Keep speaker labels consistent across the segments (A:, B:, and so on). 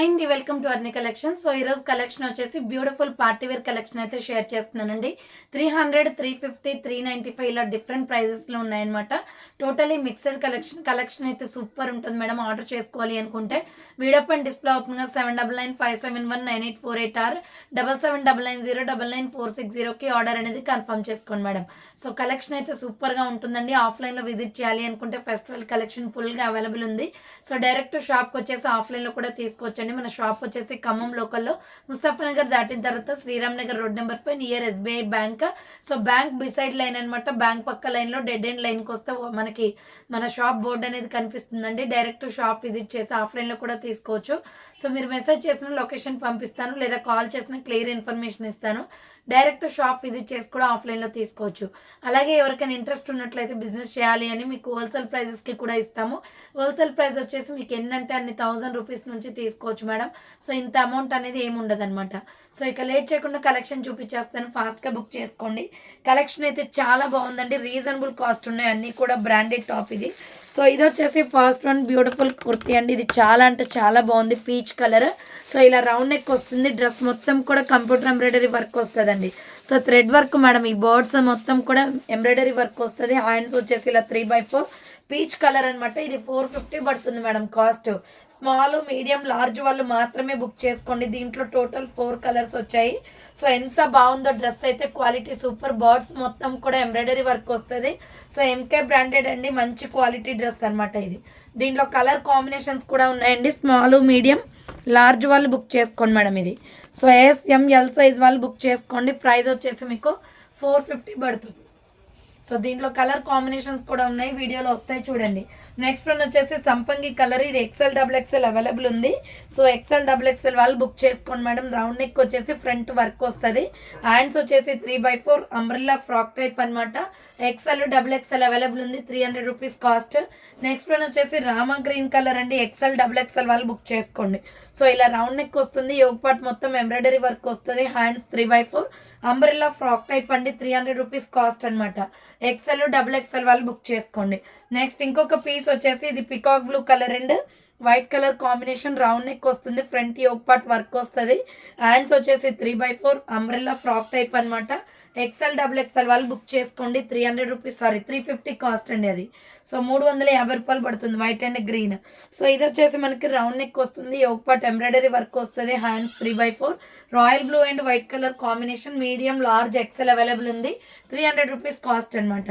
A: Hi అండి welcome to Arni collection so ఈరోజు collection వచ్చేసి బ్యూటిఫుల్ పార్టీ వేర్ కలెక్షన్ అయితే షేర్ చేస్తున్నానండి. Three hundred three fifty three ninety five ఇలా different ప్రైజెస్లో ఉన్నాయన్నమాట. Totally mixed collection. కలెక్షన్ అయితే సూపర్ ఉంటుంది మేడం. ఆర్డర్ చేసుకోవాలి అనుకుంటే. వీడియో పైన display అవుతుందిగా seven double nine five seven one nine eight four eight or double seven double nine zero double nine four six జీరోకి order అనేది confirm చేసుకోండి madam. So collection అయితే సూపర్గా ఉంటుందండి. ఆఫ్లైన్లో విజిట్ చేయాలి అనుకుంటే ఫెస్టివల్ కలెక్షన్ ఫుల్గా అవైలబుల్ ఉంది. సో డైరెక్ట్ షాప్కి వచ్చేసి ఆఫ్లైన్లో కూడా తీసుకోవచ్చండి. మన షాప్ వచ్చేసి ఖమ్మం లోకల్లో ముస్తఫానగర్ దాటిన తర్వాత Sriram Nagar road number five near S B I bank so bank beside line అనమాట బ్యాంక్ పక్క లైన్లో డెడ్ ఎండ్ లైన్కి వస్తే మనకి మన షాప్ బోర్డు అనేది కనిపిస్తుందండి. డైరెక్ట్ షాప్ విజిట్ చేసి ఆఫ్లైన్లో కూడా తీసుకోవచ్చు. సో మీరు మెసేజ్ చేసిన లొకేషన్ పంపిస్తాను. లేదా కాల్ చేసిన క్లియర్ ఇన్ఫర్మేషన్ ఇస్తాను. డైరెక్ట్ షాప్ విజిట్ చేసి కూడా ఆఫ్లైన్లో తీసుకోవచ్చు. అలాగే ఎవరికైనా ఇంట్రెస్ట్ ఉన్నట్లయితే బిజినెస్ చేయాలి అని మీకు హోల్సేల్ ప్రైజెస్కి కూడా ఇస్తాము. హోల్సేల్ ప్రైస్ వచ్చేసి మీకు ఎన్నంటే అన్ని థౌజండ్ రూపీస్ నుంచి తీసుకోవచ్చు. మేడం. సో ఇంత అమౌంట్ అనేది ఏముండదు అనమాట సో ఇక లేట్ చేయకుండా కలెక్షన్ చూపించేస్తాను. ఫాస్ట్గా బుక్ చేసుకోండి. కలెక్షన్ అయితే చాలా బాగుందండి. రీజనబుల్ కాస్ట్ ఉన్నాయి. అన్నీ కూడా బ్రాండెడ్ టాప్ ఇది. సో ఇది వచ్చేసి ఫస్ట్ వన్ బ్యూటిఫుల్ కుర్తీ అండి. ఇది చాలా అంటే చాలా బాగుంది. పీచ్ కలర్ సో ఇలా రౌండ్ నెక్ వస్తుంది. డ్రెస్ మొత్తం కూడా కంప్యూటర్ ఎంబ్రాయిడరీ వర్క్ వస్తుందండి. So thread work madam. ఈ బర్డ్స్ మొత్తం కూడా ఎంబ్రాయిడరీ వర్క్ వస్తుంది. హ్యాండ్స్ వచ్చేసి ఇలా three by four peach colour అనమాట ఇది ఫోర్ ఫిఫ్టీ పడుతుంది madam cost. Small medium large వాళ్ళు మాత్రమే బుక్ చేసుకోండి. దీంట్లో టోటల్ ఫోర్ కలర్స్ వచ్చాయి. సో ఎంత బాగుందో డ్రెస్ అయితే క్వాలిటీ సూపర్. బర్డ్స్ మొత్తం కూడా ఎంబ్రాయిడరీ వర్క్ వస్తుంది. సో ఎంకే బ్రాండెడ్ అండి. మంచి క్వాలిటీ డ్రెస్ అనమాట ఇది. దీంట్లో కలర్ కాంబినేషన్స్ కూడా ఉన్నాయండి. స్మాల్ మీడియం లార్జ్ వాళ్ళు బుక్ చేసుకోండి మేడం ఇది. So S M L size వాళ్ళు బుక్ చేసుకోండి. ప్రైస్ వచ్చేసి మీకు ఫోర్ ఫిఫ్టీ పడుతుంది. సో దీంట్లో కలర్ కాంబినేషన్స్ కూడా ఉన్నాయి. వీడియోలో వస్తాయి చూడండి. నెక్స్ట్ వన్ వచ్చేసి సంపంగి కలర్. ఇది ఎక్సెల్ డబుల్ ఎక్సెల్ అవైలబుల్ ఉంది. సో ఎక్సెల్ డబుల్ ఎక్సెల్ వాళ్ళు బుక్ చేసుకోండి మేడం. రౌండ్ నెక్ వచ్చేసి ఫ్రంట్ వర్క్ వస్తుంది. హ్యాండ్స్ వచ్చేసి three by four umbrella frock type అనమాట ఎక్సెల్ డబుల్ ఎక్సెల్ అవైలబుల్ ఉంది. Three hundred rupees cost next one వచ్చేసి Rama green colour అండి. ఎక్సెల్ డబుల్ ఎక్సెల్ వాళ్ళు బుక్ చేసుకోండి. సో ఇలా రౌండ్ నెక్ వస్తుంది. యోగ్ పార్ట్ మొత్తం ఎంబ్రాయిడరీ వర్క్ వస్తుంది. Hands three by four umbrella frock type అండి. త్రీ హండ్రెడ్ రూపీస్ కాస్ట్ అనమాట ఎక్సెల్ డబుల్ ఎక్సెల్ వాళ్ళు బుక్ చేసుకోండి. నెక్స్ట్ ఇంకొక పీస్ వచ్చేసి ఇది peacock blue colour and white colour combination round neck వస్తుంది. ఫ్రంట్ యోక్ పార్ట్ వర్క్ వస్తుంది. హ్యాండ్స్ వచ్చేసి three by four umbrella frock type అనమాట ఎక్సెల్ డబుల్ ఎక్సెల్ వాళ్ళు బుక్ చేసుకోండి. Three hundred rupees sorry three fifty cost అండి అది. So మూడు వందల యాభై రూపాయలు పడుతుంది వైట్ అండ్ గ్రీన్ సో ఇది వచ్చేసి మనకి రౌండ్ నెక్ వస్తుంది. యోగ్ పార్ట్ ఎంబ్రాయిడరీ వర్క్ వస్తుంది. Hands three by four royal blue and white colour combination medium large XL available ఉంది. త్రీ హండ్రెడ్ రూపీస్ కాస్ట్ అనమాట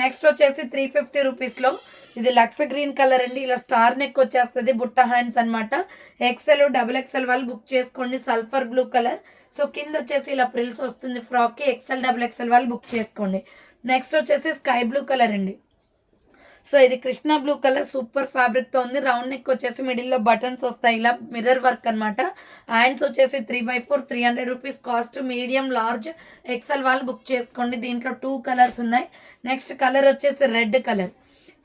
A: నెక్స్ట్ వచ్చేసి త్రీ ఫిఫ్టీ రూపీస్లో ఇది లక్స్ గ్రీన్ కలర్ అండి. ఇలా స్టార్ నెక్ వచ్చేస్తుంది. బుట్ట హ్యాండ్స్ అనమాట ఎక్సెల్ డబుల్ ఎక్సెల్ వాళ్ళు బుక్ చేసుకోండి. Sulphur blue colour. సో కింద వచ్చేసి ఇలా ప్రిల్స్ వస్తుంది. ఫ్రాక్కి ఎక్సెల్ డబుల్ ఎక్సెల్ వాళ్ళు బుక్ చేసుకోండి. నెక్స్ట్ వచ్చేసి స్కై బ్లూ కలర్ అండి. సో ఇది కృష్ణ బ్లూ కలర్ సూపర్ ఫ్యాబ్రిక్తో ఉంది. రౌండ్ నెక్ వచ్చేసి మిడిల్లో బటన్స్ వస్తాయి. ఇలా మిర్రర్ వర్క్ అనమాట హ్యాండ్స్ వచ్చేసి three by four three hundred rupees cost. Medium large XL వాళ్ళు బుక్ చేసుకోండి. దీంట్లో టూ కలర్స్ ఉన్నాయి. నెక్స్ట్ కలర్ వచ్చేసి రెడ్ కలర్.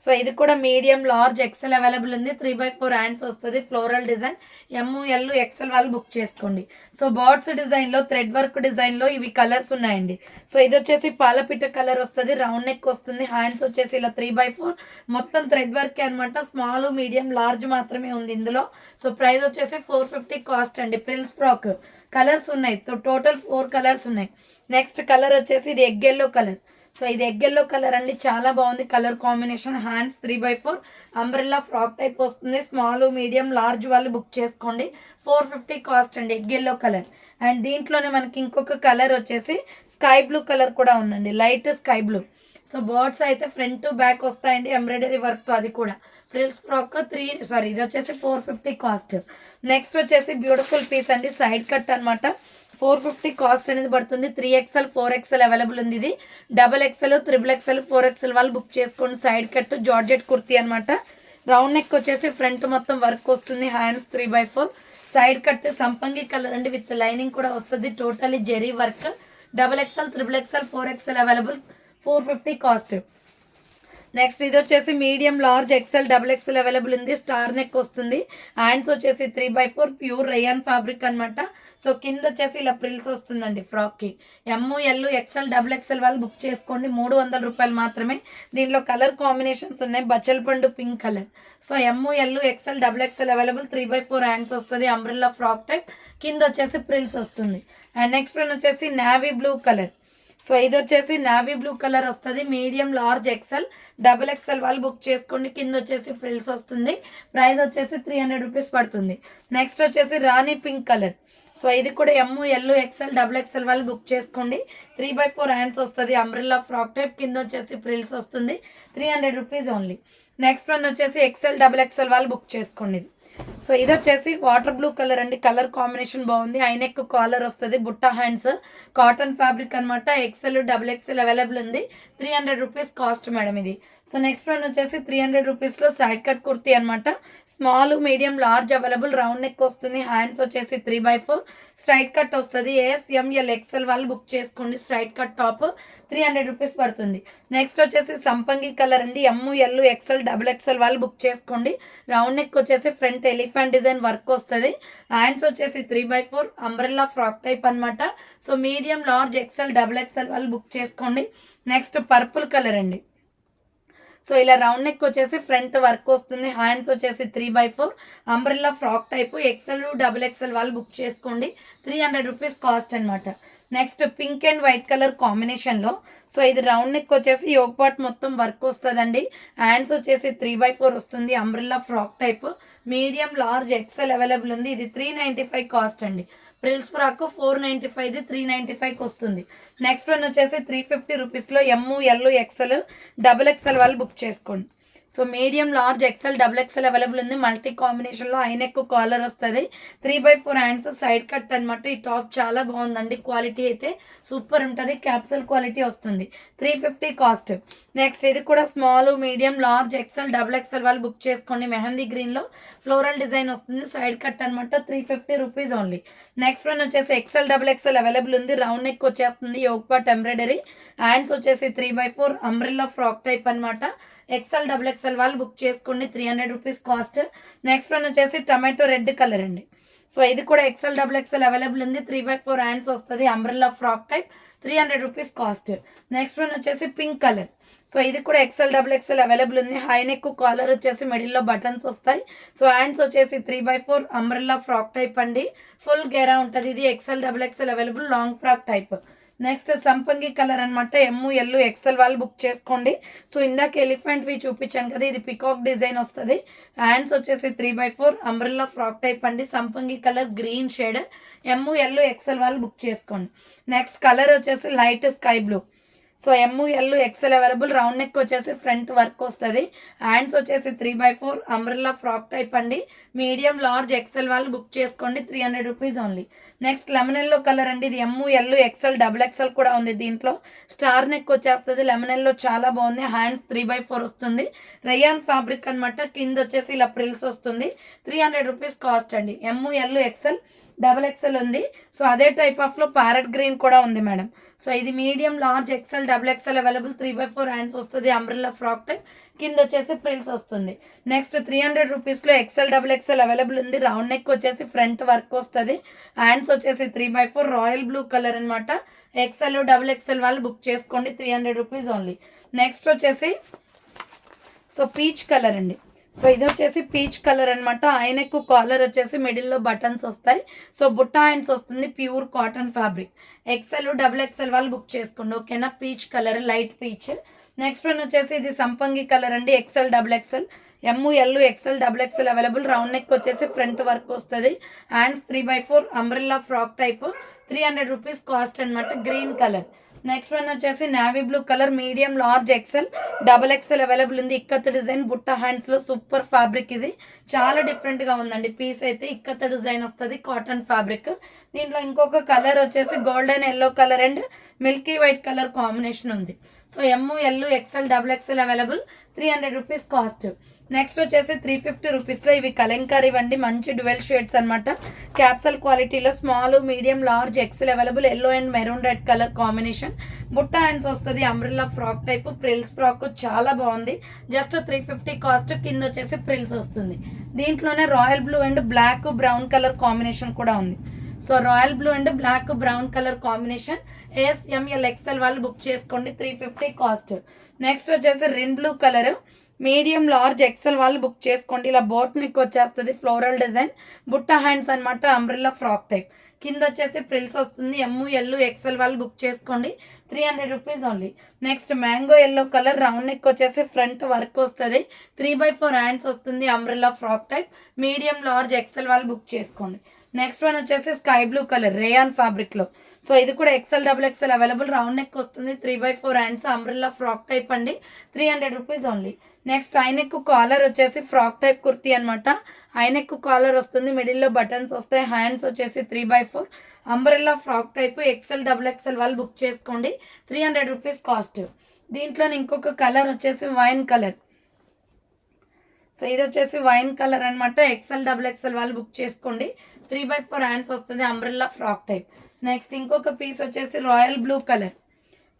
A: సో ఇది కూడా మీడియం లార్జ్ ఎక్సెల్ అవైలబుల్ ఉంది. త్రీ బై ఫోర్ హ్యాండ్స్ వస్తుంది. Floral design. M L XL వాళ్ళు బుక్ చేసుకోండి. సో బార్డ్స్ డిజైన్లో థ్రెడ్ వర్క్ డిజైన్లో ఇవి కలర్స్ ఉన్నాయండి. సో ఇది వచ్చేసి పాలపిట్ట కలర్ వస్తుంది. రౌండ్ నెక్ వస్తుంది. హ్యాండ్స్ వచ్చేసి ఇలా త్రీ బై ఫోర్. మొత్తం థ్రెడ్ వర్క్ అనమాట స్మాల్ మీడియం లార్జ్ మాత్రమే ఉంది ఇందులో. సో ప్రైస్ వచ్చేసి ఫోర్ ఫిఫ్టీ కాస్ట్ అండి. Frills frock. కలర్స్ ఉన్నాయి. టోటల్ ఫోర్ కలర్స్ ఉన్నాయి. నెక్స్ట్ కలర్ వచ్చేసి ఇది ఎగ్ ఎల్లో కలర్. సో ఇది ఎగ్ ఎల్లో కలర్ అండి. చాలా బాగుంది. Colour combination hands three by four. Umbrella frock type వస్తుంది. స్మాల్ మీడియం లార్జ్ వాళ్ళు బుక్ చేసుకోండి. ఫోర్ ఫిఫ్టీ కాస్ట్ అండి ఎగ్ ఎల్లో కలర్. అండ్ దీంట్లోనే మనకి ఇంకొక కలర్ వచ్చేసి స్కై బ్లూ కలర్ కూడా ఉందండి. Light sky blue. So birds అయితే ఫ్రంట్ బ్యాక్ వస్తాయండి. ఎంబ్రాయిడరీ వర్క్తో అది కూడా. ఫ్రిల్స్ ఫ్రాక్ త్రీ సారీ ఇది వచ్చేసి ఫోర్ ఫిఫ్టీ కాస్ట్. నెక్స్ట్ వచ్చేసి బ్యూటిఫుల్ పీస్ అండి. సైడ్ కట్ అనమాట ఫోర్ ఫిఫ్టీ కాస్ట్ అనేది పడుతుంది. Three XL four XL available ఉంది ఇది. Double XL triple XL four XL వాళ్ళు బుక్ చేసుకోండి సైడ్ కట్ జార్జెట్ కుర్తీ అనమాట రౌండ్ నెక్ వచ్చేసి ఫ్రంట్ మొత్తం వర్క్ వస్తుంది. Hands three by four. Side cut సంపంగి కలర్ అండి విత్ లైనింగ్ కూడా వస్తుంది. Totally zari work. Double XL triple XL four XL available. Four fifty cost. Next ఇది వచ్చేసి medium large XL double XL available ఉంది. Star neck వస్తుంది. Hands వచ్చేసి three by four pure rayon fabric అన్నమాట. So కింద వచ్చేసి ఇలా ప్రిల్స్ వస్తుందండి ఫ్రాక్కి. M L XL double XL వాళ్ళు బుక్ చేసుకోండి. మూడు వందల రూపాయలు మాత్రమే. దీనిలో కలర్ కాంబినేషన్స్ ఉన్నాయి. బచ్చల పండు pink colour. So M L XL double XL available. Three by four hands వస్తుంది. Umbrella frock type. కింద వచ్చేసి ప్రిల్స్ వస్తుంది. అండ్ నెక్స్ట్ వన్ వచ్చేసి నావీ బ్లూ కలర్. సో ఇది వచ్చేసి నావీ బ్లూ కలర్ వస్తుంది. Medium large XL. Double XL వాళ్ళు book చేసుకోండి. కింద వచ్చేసి ఫ్రిల్స్ వస్తుంది. ప్రైస్ వచ్చేసి త్రీ హండ్రెడ్ రూపీస్ పడుతుంది. నెక్స్ట్ వచ్చేసి రాణి పింక్ కలర్. సో ఇది కూడా M L XL double XL వాళ్ళు బుక్ చేసుకోండి. త్రీ బై ఫోర్ హ్యాండ్స్ వస్తుంది. Umbrella frock type. కింద వచ్చేసి ఫ్రిల్స్ వస్తుంది. Three hundred rupees only. Next one వచ్చేసి ఎక్సెల్ డబుల్ ఎక్సెల్ వాళ్ళు బుక్ చేసుకోండి. సో ఇది వచ్చేసి వాటర్ బ్లూ కలర్ అండి. కలర్ కాంబినేషన్ బాగుంది. ఐనెక్ కాలర్ వస్తుంది. బుట్ట హ్యాండ్స్ కాటన్ ఫ్యాబ్రిక్ అనమాట ఎక్సెల్ డబుల్ ఎక్సెల్ అవైలబుల్ ఉంది. Three hundred rupees cost madam ఇది. సో నెక్స్ట్ వన్ వచ్చేసి త్రీ హండ్రెడ్ రూపీస్లో సైడ్ కట్ కుర్తీ అనమాట small medium large available round neck వస్తుంది. హ్యాండ్స్ వచ్చేసి three by four straight cut వస్తుంది. ASML XL వాళ్ళు బుక్ చేసుకోండి. Straight cut top three hundred rupees పడుతుంది. నెక్స్ట్ వచ్చేసి సంపంగి కలర్ అండి. M L XL double XL వాళ్ళు బుక్ చేసుకోండి. రౌండ్ నెక్ వచ్చేసి ఫ్రంట్ ఎలిఫెంట్ డిజైన్ వర్క్ వస్తుంది. హ్యాండ్స్ వచ్చేసి three by four umbrella frock type అనమాట so medium large XL double XL వాళ్ళు బుక్ చేసుకోండి. నెక్స్ట్ పర్పుల్ కలర్ అండి. సో ఇలా రౌండ్ నెక్ వచ్చేసి ఫ్రంట్ వర్క్ వస్తుంది హ్యాండ్స్ వచ్చేసి three by four umbrella frock type XL double XL వాళ్ళు book చేసుకోండి. త్రీ హండ్రెడ్ రూపీస్ కాస్ట్ అనమాట next pink and white colour కాంబినేషన్లో సో ఇది రౌండ్ నెక్ వచ్చేసి యోగ్ పార్ట్ మొత్తం వర్క్ వస్తుందండి. హ్యాండ్స్ వచ్చేసి త్రీ బై ఫోర్ వస్తుంది umbrella frock type medium large XL available ఉంది. ఇది త్రీ నైంటీ ఫైవ్ కాస్ట్ అండి. ప్రిల్స్ ఫ్రాక్ ఫోర్ నైంటీ ఫైవ్ది త్రీ నైంటీ ఫైవ్కి వస్తుంది. నెక్స్ట్ వన్ వచ్చేసి త్రీ ఫిఫ్టీ రూపీస్లో M L XL double XL వాళ్ళు బుక్ చేసుకోండి. So medium large XL double XL available ఉంది. మల్టీ కాంబినేషన్లో అయిన ఎక్కువ కాలర్ వస్తుంది. Three by four hands side cut అనమాట ఈ టాప్ చాలా బాగుందండి. క్వాలిటీ అయితే సూపర్ ఉంటుంది. క్యాప్సల్ క్వాలిటీ వస్తుంది. త్రీ ఫిఫ్టీ కాస్ట్ నెక్స్ట్ ఇది కూడా small medium large XL double XL వాళ్ళు బుక్ చేసుకోండి. మెహందీ గ్రీన్లో ఫ్లోరల్ డిజైన్ వస్తుంది. సైడ్ కట్ అనమాట three fifty rupees only next one వచ్చేసి ఎక్సెల్ డబుల్ ఎక్సెల్ అవైలబుల్ ఉంది. రౌండ్ నెక్ వచ్చేస్తుంది. యోగ్పాట్ ఎంబ్రాయిడరీ హ్యాండ్స్ వచ్చేసి three by four umbrella frock type అనమాట ఎక్సెల్ డబుల్ ఎక్సెల్ వాళ్ళు బుక్ చేసుకోండి three hundred rupees cost next one వచ్చేసి tomato red colour అండి. So ఇది కూడా ఎక్సెల్ డబుల్ ఎక్సెల్ అవైలబుల్ ఉంది. త్రీ బై ఫోర్ హ్యాండ్స్ వస్తుంది. Umbrella frock type three hundred rupees cost next one వచ్చేసి pink colour so ఇది కూడా ఎక్సెల్ డబుల్ ఎక్సెల్ అవైలబుల్ ఉంది. హై నెక్ కాలర్ వచ్చేసి మిడిల్లో బటన్స్ వస్తాయి. సో హ్యాండ్స్ వచ్చేసి three by four umbrella frock type అండి. ఫుల్ గెరా ఉంటుంది. ఇది XL double XL available long frock type next సంపంగి కలర్ అనమాట ఎమ్ము ఎల్లు ఎక్సెల్ వాళ్ళు బుక్ చేసుకోండి. సో ఇందాక ఎలిఫెంట్ వి చూపించాను కదా ఇది పికాక్ డిజైన్ వస్తుంది. హ్యాండ్స్ వచ్చేసి three by four umbrella frock type అండి. సంపంగి colour green shade M L XL వాళ్ళు బుక్ చేసుకోండి. నెక్స్ట్ కలర్ వచ్చేసి light sky blue so M L XL available round neck వచ్చేసి ఫ్రంట్ వర్క్ వస్తుంది. హ్యాండ్స్ వచ్చేసి three by four umbrella frock type అండి. Medium large XL వాళ్ళు book చేసుకోండి three hundred rupees only next lemon yellow colour అండి. ఇది M L XL double XL కూడా ఉంది దీంట్లో. స్టార్ నెక్ వచ్చేస్తుంది లెమన్ ఎల్లో చాలా బాగుంది. హ్యాండ్స్ త్రీ బై ఫోర్ వస్తుంది. రయాన్ ఫ్యాబ్రిక్ అనమాట కింద వచ్చేసి ఇలా ప్రిల్స్ వస్తుంది. త్రీ హండ్రెడ్ రూపీస్ కాస్ట్ అండి. M L XL double XL ఉంది. సో అదే టైప్ ఆఫ్లో ప్యారెట్ గ్రీన్ కూడా ఉంది మేడం సో ఇది medium large XL double XL available three by four hands వస్తుంది అంబ్రిల్లా ఫ్రాక్ టైప్. కింద వచ్చేసి ప్రిల్స్ వస్తుంది. నెక్స్ట్ త్రీ హండ్రెడ్ రూపీస్లో ఎక్సెల్ డబుల్ ఎక్సెల్ అవైలబుల్ ఉంది. రౌండ్ నెక్ వచ్చేసి ఫ్రంట్ వర్క్ వస్తుంది. హ్యాండ్స్ వచ్చేసి three by four royal blue colour అనమాట ఎక్సెల్ డబుల్ ఎక్సెల్ వాళ్ళు బుక్ చేసుకోండి three hundred rupees only. Next వచ్చేసి సో పీచ్ కలర్ అండి. సో ఇది వచ్చేసి పీచ్ కలర్ అనమాట ఆయనకు కాలర్ వచ్చేసి మిడిల్లో బటన్స్ వస్తాయి. సో బుట్ట హ్యాండ్స్ వస్తుంది pure cotton fabric. XL double XL వాళ్ళు బుక్ చేసుకోండి. ఓకేనా? Peach colour light peach. Next one వచ్చేసి ఇది సంపంగి కలర్ అండి. XL double XL M L XL double XL available round neck వచ్చేసి ఫ్రంట్ వర్క్ వస్తుంది. Hands three by four umbrella frock type three hundred rupees cost అనమాట green colour. Next one వచ్చేసి navy blue colour medium large XL double XL available ఉంది. Ikat design బుట్ట హ్యాండ్స్లో super fabric ఇది. చాలా డిఫరెంట్గా ఉందండి. పీస్ అయితే ఇక్కత్ డిజైన్ వస్తుంది కాటన్ ఫ్యాబ్రిక్ దీంట్లో ఇంకొక కలర్ వచ్చేసి golden yellow colour and milky white colour combination ఉంది. So M L XL double XL available three hundred rupees cost next వచ్చేసి త్రీ ఫిఫ్టీ రూపీస్లో ఇవి కలంకారీ ఇవ్వండి మంచి డ్యువెల్ షేడ్స్ అనమాట క్యాప్సల్ క్వాలిటీలో small medium large XL available yellow and maroon red colour combination బుట్ట hands వస్తుంది umbrella frock type frills frock చాలా బాగుంది. జస్ట్ త్రీ ఫిఫ్టీ కాస్ట్ కింద వచ్చేసి ప్రిల్స్ వస్తుంది. దీంట్లోనే royal blue and black brown colour combination కూడా ఉంది. So royal blue and black brown colour combination S M L XL వాళ్ళు బుక్ చేసుకోండి త్రీ ఫిఫ్టీ కాస్ట్ నెక్స్ట్ వచ్చేసి Rin blue colour medium large XL వాళ్ళు book చేసుకోండి. ఇలా boat neck వచ్చేస్తుంది floral design. బుట్ట హ్యాండ్స్ అనమాట అంబ్రిల్లా ఫ్రాక్ టైప్. కింద వచ్చేసి ప్రిల్స్ వస్తుంది ఎమ్ము ఎల్లు ఎక్సెల్ వాళ్ళు బుక్ చేసుకోండి. Three hundred rupees only. Next mango yellow colour round neck వచ్చేసి ఫ్రంట్ వర్క్ వస్తుంది. త్రీ బై ఫోర్ హ్యాండ్స్ వస్తుంది umbrella frock type. Medium large XL వాళ్ళు బుక్ చేసుకోండి. నెక్స్ట్ వన్ వచ్చేసి స్కై బ్లూ కలర్ రేయాన్ ఫ్యాబ్రిక్లో so ఇది కూడా XL double XL available round neck వస్తుంది. Three by four hands umbrella frock type అండి. Three hundred rupees only next high neck collar వచ్చేసి frock type kurti అనమాట ఐనెక్ collar వస్తుంది. మిడిల్లో బటన్స్ వస్తాయి. హ్యాండ్స్ వచ్చేసి three by four umbrella frock type XL double XL వాళ్ళు book చేసుకోండి. త్రీ హండ్రెడ్ రూపీస్ కాస్ట్ దీంట్లో ఇంకొక కలర్ వచ్చేసి వైన్ కలర్ సో ఇది వచ్చేసి వైన్ కలర్ అనమాట ఎక్సెల్ డబుల్ ఎక్సెల్ వాళ్ళు బుక్ చేసుకోండి. త్రీ బై ఫోర్ హ్యాండ్స్ వస్తుంది అంబ్రెల్లా ఫ్రాక్ టైప్ నెక్స్ట్ ఇంకొక పీస్ వచ్చేసి రాయల్ బ్లూ కలర్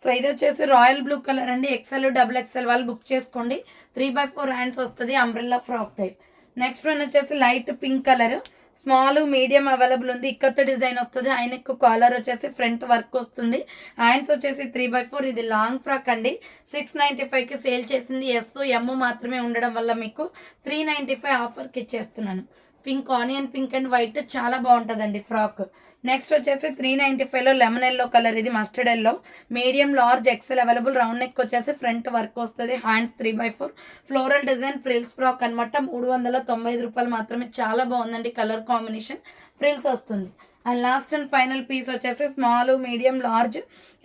A: సో ఇది వచ్చేసి రాయల్ బ్లూ కలర్ అండి. ఎక్సెల్ డబుల్ ఎక్సెల్ వాళ్ళు బుక్ చేసుకోండి. త్రీ బై ఫోర్ హ్యాండ్స్ వస్తుంది umbrella frock type next one వచ్చేసి light pink colour small medium available ఉంది. ఇక్కత్ డిజైన్ వస్తుంది. ఆయనకు కాలర్ వచ్చేసి ఫ్రంట్ వర్క్ వస్తుంది. హ్యాండ్స్ వచ్చేసి త్రీ బై ఫోర్ ఇది లాంగ్ ఫ్రాక్ అండి. సిక్స్ నైంటీ ఫైవ్కి సేల్ చేసింది. ఎస్ ఎమ్ మాత్రమే ఉండడం వల్ల మీకు త్రీ నైంటీ ఫైవ్ ఆఫర్కి ఇచ్చేస్తున్నాను. Pink onion pink and white చాలా బాగుంటుందండి ఫ్రాక్. నెక్స్ట్ వచ్చేసి త్రీ నైంటీ ఫైవ్లో లెమన్ ఎల్లో కలర్ ఇది mustard yellow. Medium large XL available round neck వచ్చేసి ఫ్రంట్ వర్క్ వస్తుంది. Hands three by four. Floral design frills frock అనమాట మూడు వందల తొంభై ఐదు రూపాయలు మాత్రమే. చాలా బాగుందండి కలర్ కాంబినేషన్. ప్రిల్స్ వస్తుంది. And last and final piece వచ్చేసి small medium large.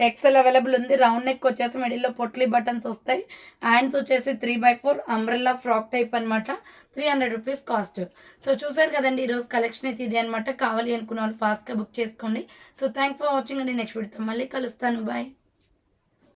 A: XL available ఉంది. రౌండ్ నెక్ వచ్చేసి మిడిల్లో పొట్లీ బటన్స్ వస్తాయి. హ్యాండ్స్ వచ్చేసి three by four umbrella frock type అనమాట three hundred rupees cost so చూసారు కదండి ఈరోజు కలెక్షన్ అయితే ఇది అనమాట కావాలి అనుకున్న వాళ్ళు ఫాస్ట్గా బుక్ చేసుకోండి. సో థ్యాంక్ ఫర్ వాచింగ్ అండి. నెక్స్ట్ వీడితో మళ్ళీ కలుస్తాను. బాయ్